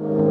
you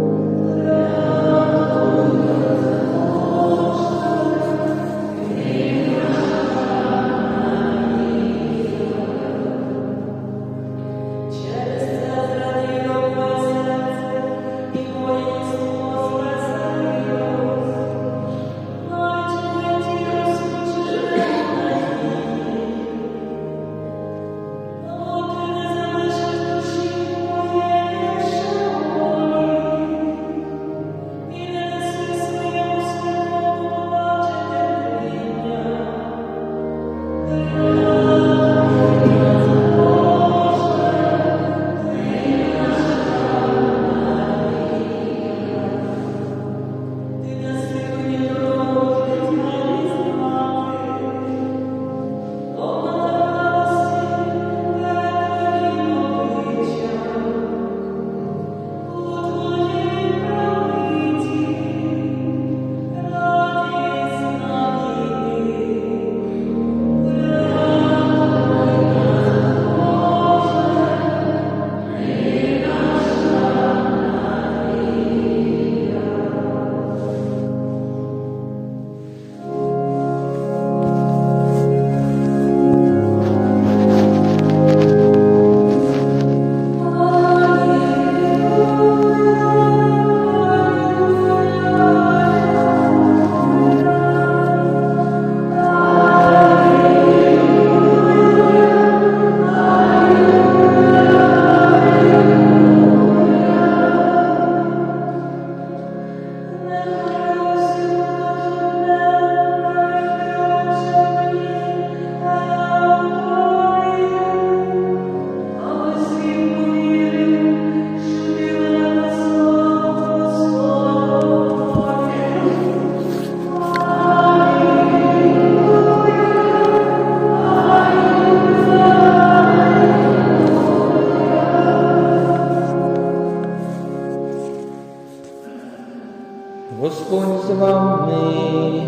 Господь з вами.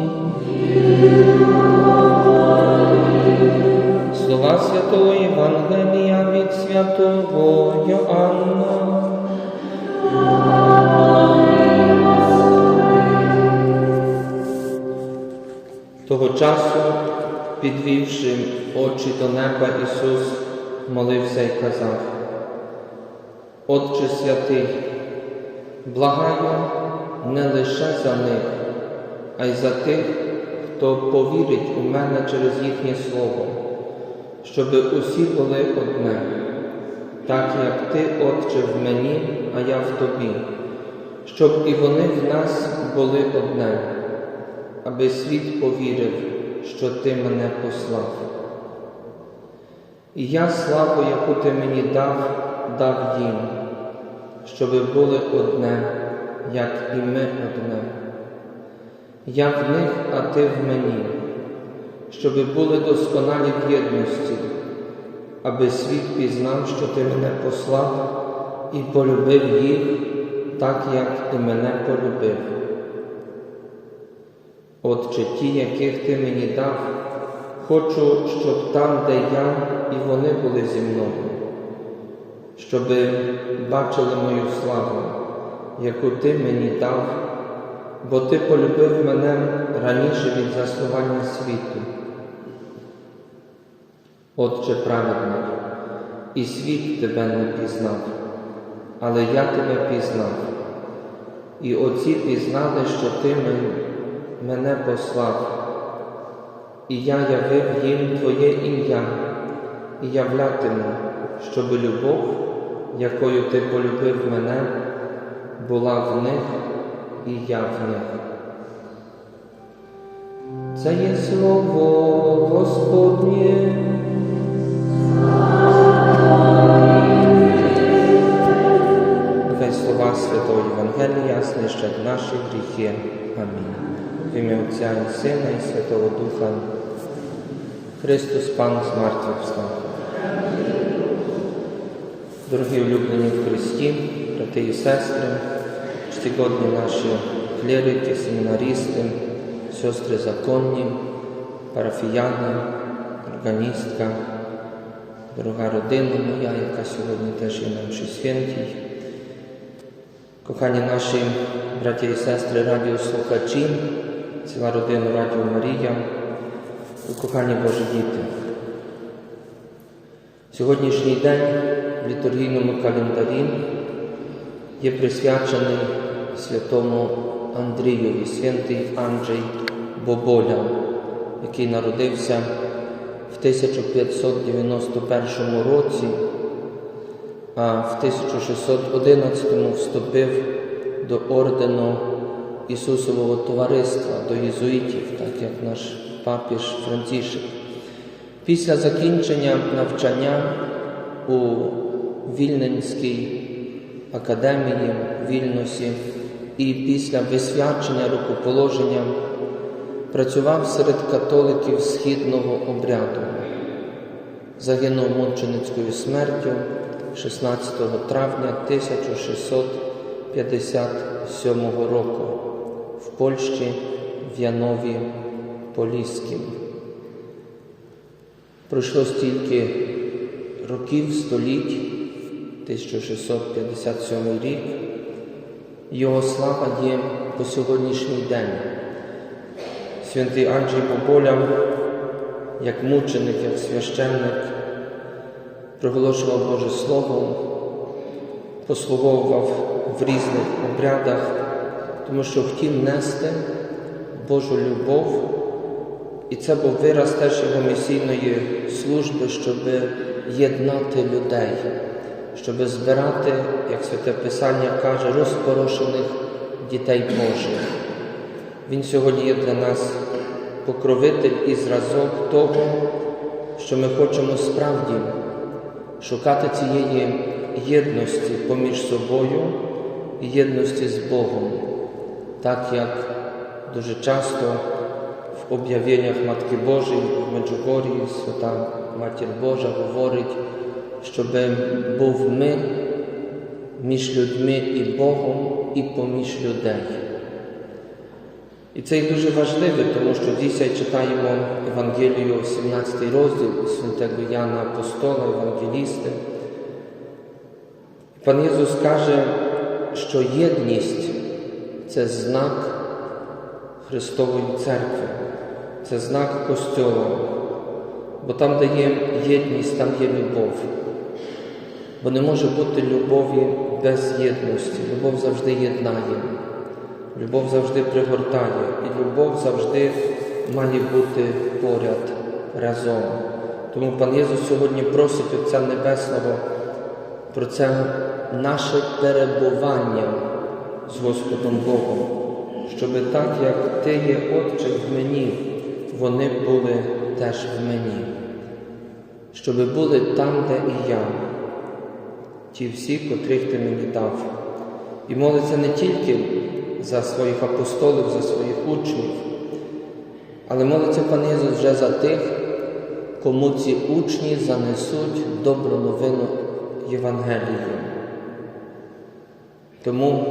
Слова Святого Євангелія від святого Йоанна. Того часу, підвівши очі до неба, Ісус молився і казав, Отче святий, благаю не лише за них, а й за тих, хто повірить у мене через їхнє Слово, щоби усі були одне, так як Ти, Отче, в мені, а я в тобі, щоб і вони в нас були одне, аби світ повірив, що Ти мене послав. І я славу, яку ти мені дав, дав їм, щоби були одне, як і ми одне. Я в них, а ти в мені, щоби були досконалі в єдності, аби світ пізнав, що ти мене послав і полюбив їх, так як і мене полюбив. Отче, ті, яких ти мені дав, хочу, щоб там, де я, і вони були зі мною, щоби бачили мою славу, яку ти мені дав, бо ти полюбив мене раніше від заснування світу. Отче праведний, і світ тебе не пізнав, але я тебе пізнав, і оці пізнали, що ти мен- мене послав, і я явив їм Твоє ім'я, і являтиму, щоби любов, якою ти полюбив мене, була в них, і я в них. Це є слово Господнє. Нехай слова Святого Євангелія знищать наші гріхи. Амінь. В ім'я Отця і Сина і Святого Духа. Христос Пан з мертвих встав. Дорогі улюблені в Христі, брати і сестри, чтогодні наші клірики, семінарісти, сестри законні, парафіяни, органістка, дорога родина моя, яка сьогодні теж є на нашій святій. Кохані наші браті і сестри, радіослухачі, ціла родина Радіо Марія, кохані Божі діти. Сьогоднішній день в літургійному календарі є присвячений святому Андрієві, святий Анджей Боболя, який народився в 1591 році, а в 1611 вступив до ордену Ісусового товариства, до єзуїтів, так як наш папіж Францішек. Після закінчення навчання у Вільненській академії в Вільносі і після висвячення рукоположення працював серед католиків східного обряду. Загинув мученицькою смертю 16 травня 1657 року в Польщі в Янові Поліським. Пройшло стільки років, століть, 1657 рік. Його слава є по сьогоднішній день. Святий Анджій Боболя, як мученик, як священник, проголошував Боже Слово, послуговував в різних обрядах, тому що хотів нести Божу любов, і це був вираз теж його місійної служби, щоб єднати людей, щоб збирати, як Святе Писання каже, розпорошених дітей Божих. Він сьогодні є для нас покровитель і зразок того, що ми хочемо справді шукати цієї єдності поміж собою і єдності з Богом, так як дуже часто в об'явленнях Матки Божої в Меджугорії Свята Матір Божа говорить, щоб був мир між людьми і Богом і поміж людей. І це дуже важливо, тому що дійсно читаємо Евангелію, 17 розділ святого Яна Апостола, Евангелісти. Пан Ісус каже, що єдність це знак Христової Церкви, це знак Костьола, бо там, де є єдність, там є любов. Бо не може бути любові без єдності. Любов завжди єднає. Любов завжди пригортає, і любов завжди має бути поряд разом. Тому пан Єсус сьогодні просить Отця Небесного про це наше перебування з Господом Богом, щоб так, як Ти є Отче в мені, вони були теж в мені, щоб були там, де і я, ті всі, котрих ти мені дав. І молиться не тільки за своїх апостолів, за своїх учнів, але молиться Пан Ісус вже за тих, кому ці учні занесуть добру новину Євангелію. Тому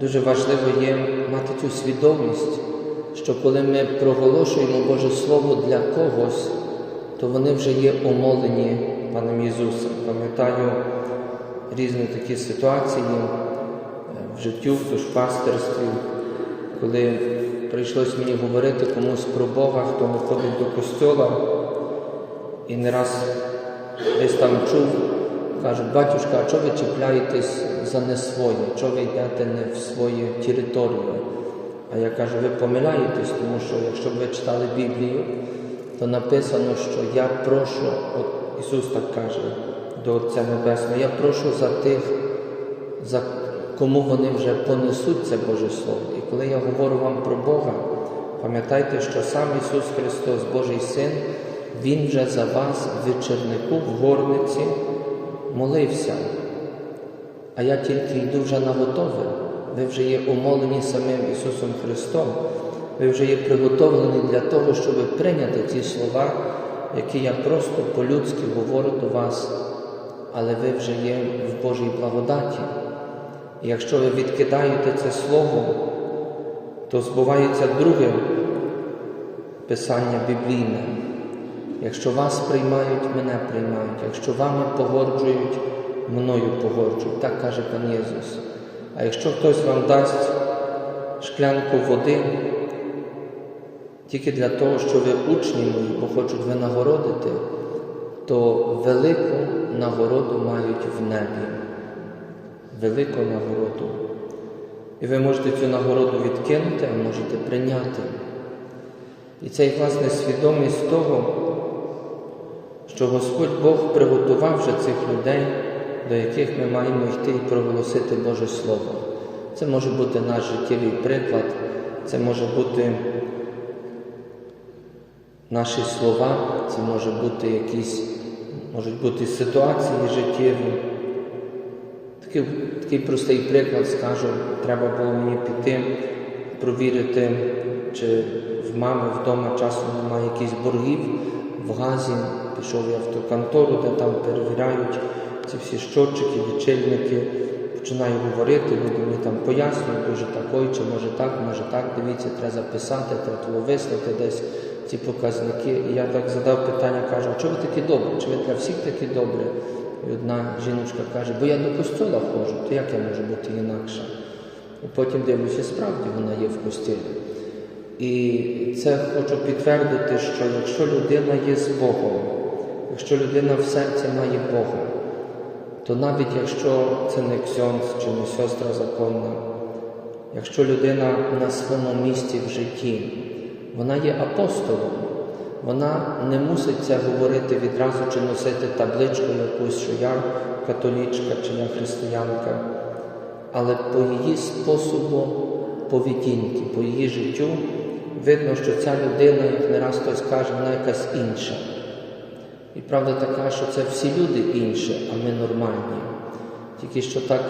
дуже важливо є мати цю свідомість, що коли ми проголошуємо Боже Слово для когось, то вони вже є омолені Паном Ісусом. Пам'ятаю різні такі ситуації в життю, в душпастерстві, коли прийшлось мені говорити комусь про Бога, хто ходить до костьола, і не раз десь там чув, кажуть, батюшка, а чого ви чіпляєтесь за не своє, чого ви йдете не в свою територію? А я кажу, ви помиляєтесь, тому що якщо б ви читали Біблію, то написано, що я прошу, от Ісус так каже до Отця Небесного, я прошу за тих, за кому вони вже понесуть це Боже Слово. І коли я говорю вам про Бога, пам'ятайте, що сам Ісус Христос, Божий Син, Він вже за вас в вечірнику, в горниці молився. А я тільки йду вже на готове. Ви вже є умолені самим Ісусом Христом. Ви вже є приготовлені для того, щоб прийняти ці слова, які я просто по-людськи говорю до вас, але ви вже є в Божій благодаті. І якщо ви відкидаєте це слово, то збувається друге писання біблійне. Якщо вас приймають, мене приймають. Якщо вами погоджують, мною погоджують. Так каже пан Єсус. А якщо хтось вам дасть шклянку води, тільки для того, що ви учні мої, бо хочуть винагородити, то велику нагороду мають в небі. Велику нагороду. І ви можете цю нагороду відкинути, а можете прийняти. І це є, власне, свідомість того, що Господь Бог приготував вже цих людей, до яких ми маємо йти і проголосити Боже Слово. Це може бути наш життєвий приклад, це може бути наші слова, це може бути якісь, можуть бути ситуації життєві. Такий, такий простий приклад скажу, треба було мені піти, провірити, чи в мами вдома часом немає якихось боргів в газі. Пішов я в ту контору, де там перевіряють ці всі щотчики, лічильники. Починаю говорити, люди мені там пояснюють, дуже так, ой, чи може так, може так, дивіться, треба записати, треба вислати десь ці показники. І я так задав питання, кажу, а чого ви такі добрі? Чи ви для всіх такі добрі? І одна жіночка каже, бо я до костюла ходжу, то як я можу бути інакша? І потім дивлюся, справді вона є в костілі. І це хочу підтвердити, що якщо людина є з Богом, якщо людина в серці має Бога, то навіть якщо це не ксьонц чи не сестра законна, якщо людина на своєму місці в житті, вона є апостолом, вона не мусить це говорити відразу чи носити табличку якусь, що я католічка чи я християнка, але по її способу поведінки, по її життю видно, що ця людина, як не раз хтось каже, вона якась інша. І правда така, що це всі люди інші, а ми нормальні. Тільки що так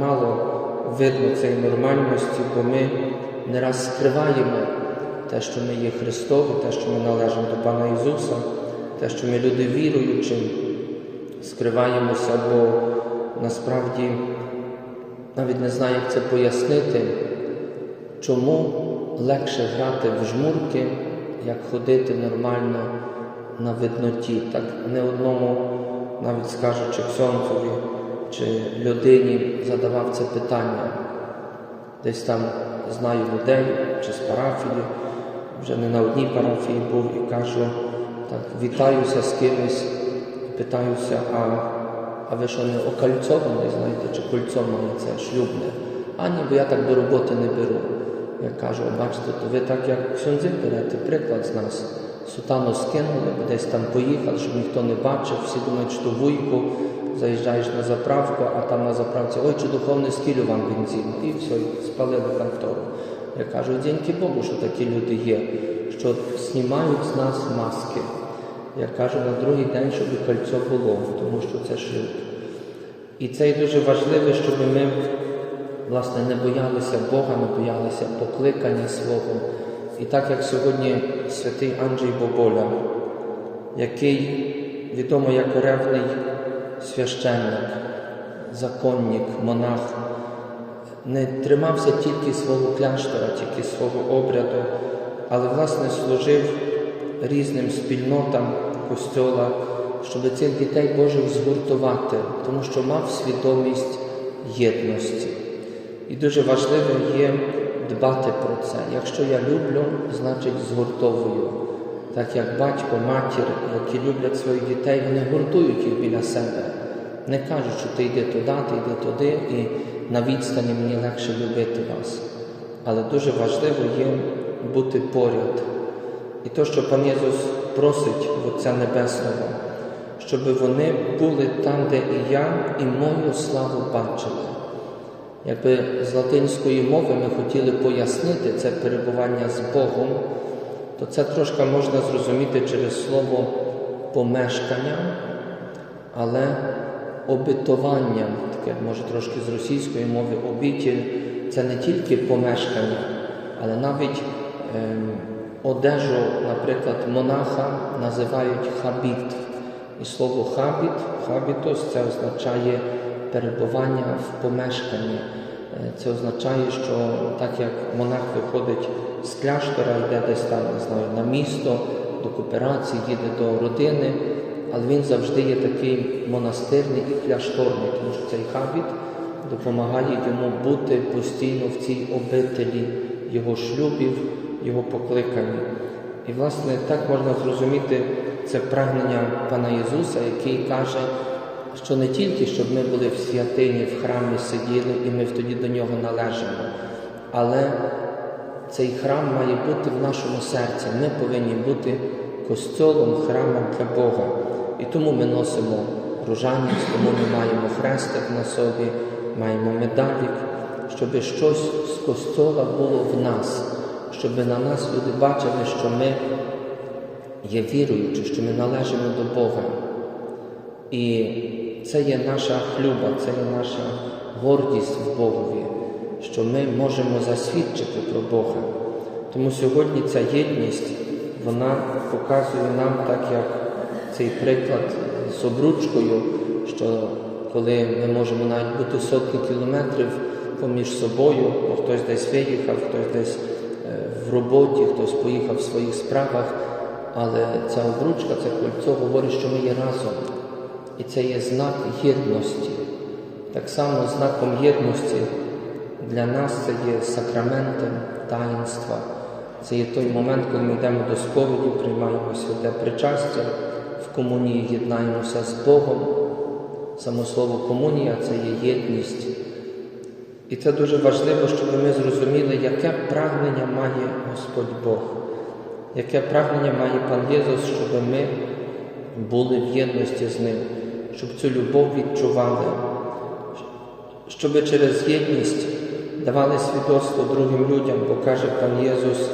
мало видно цієї нормальності, бо ми не раз скриваємо те, що ми є Христові, те, що ми належимо до Пана Ісуса, те, що ми люди віруючі, скриваємося, бо насправді навіть не знаю, як це пояснити, чому легше грати в жмурки, як ходити нормально на видноті. Так не одному, навіть скажучи Ксьонцові чи людині, задавав це питання. Десь там знаю людей чи з парафії, вже не на одній парафії був і кажу, так, вітаюся з кимось, питаюся, а а ви що не окольцований, знаєте, чи кольцо мається шлюбне? А ні, бо я так до роботи не беру. Я кажу, бачите, то ви так як ксьонзи берете приклад з нас. Сутану скинули, десь там поїхали, щоб ніхто не бачив, всі думають, що вуйку, заїжджаєш на заправку, а там на заправці, ой, чи духовне скілю вам бензин. І все, спалили контору. Я кажу, дякую Богу, що такі люди є, що знімають з нас маски. Я кажу на другий день, щоб кольцо було, тому що це шлюб. І це дуже важливо, щоб ми, власне, не боялися Бога, не боялися покликання свого. І так як сьогодні святий Анджей Боболя, який відомо як ревний священник, законник, монах, не тримався тільки свого кляштора, тільки свого обряду, але власне служив різним спільнотам костьола, щоб цих дітей Божих згуртувати, тому що мав свідомість єдності. І дуже важливо є дбати про це. Якщо я люблю, значить згуртовую. Так як батько, матір, які люблять своїх дітей, вони гуртують їх біля себе. Не кажуть, що ти йди туди, ти йди туди, і на відстані мені легше любити вас. Але дуже важливо є бути поряд. І то, що пан Єсус просить Отця Небесного, щоб вони були там, де і я, і мою славу бачили. Якби з латинської мови ми хотіли пояснити це перебування з Богом, то це трошки можна зрозуміти через слово помешкання, але обітування, таке може трошки з російської мови обітіль, це не тільки помешкання, але навіть ем, одежу, наприклад, монаха називають хабіт. І слово хабіт, хабітос це означає перебування в помешканні. Це означає, що так як монах виходить з кляштора, йде десь там, не знаю, на місто, до кооперації, їде до родини, але він завжди є такий монастирний і кляшторний, тому що цей хабіт допомагає йому бути постійно в цій обителі його шлюбів, його покликання. І, власне, так можна зрозуміти це прагнення Пана Ісуса, який каже, що не тільки щоб ми були в святині, в храмі сиділи, і ми тоді до нього належимо, але цей храм має бути в нашому серці. Ми повинні бути костьолом, храмом для Бога. І тому ми носимо ружанець, тому ми маємо хрестик на собі, маємо медалік, щоб щось з костьола було в нас, щоб на нас люди бачили, що ми є віруючі, що ми належимо до Бога. І це є наша хлюба, це є наша гордість в Богові, що ми можемо засвідчити про Бога. Тому сьогодні ця єдність, вона показує нам, так як цей приклад з обручкою, що коли ми можемо навіть бути сотні кілометрів поміж собою, бо хтось десь виїхав, хтось десь е, в роботі, хтось поїхав в своїх справах, але ця обручка, це кольцо говорить, що ми є разом. І це є знак єдності. Так само знаком єдності для нас це є сакраментом таїнства. Це є той момент, коли ми йдемо до сповіді, приймаємо святе причастя, комунії єднаємося з Богом. Само слово комунія це є єдність. І це дуже важливо, щоб ми зрозуміли, яке прагнення має Господь Бог, яке прагнення має Пан Єсус, щоб ми були в єдності з Ним, щоб цю любов відчували, щоб через єдність давали свідоцтво другим людям, бо каже Пан Єсус,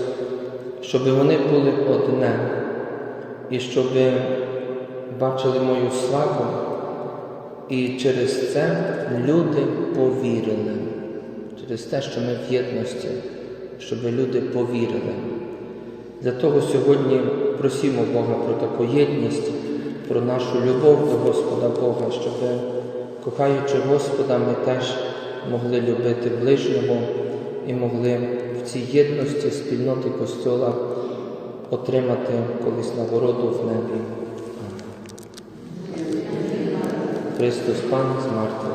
щоб вони були одне і щоб бачили мою славу, і через це люди повірили, через те, що ми в єдності, щоб люди повірили. Для того сьогодні просимо Бога про таку єдність, про нашу любов до Господа Бога, щоб, кохаючи Господа, ми теж могли любити ближнього і могли в цій єдності спільноти Костьола отримати колись нагороду в небі. Христос Пан з мертвих встав.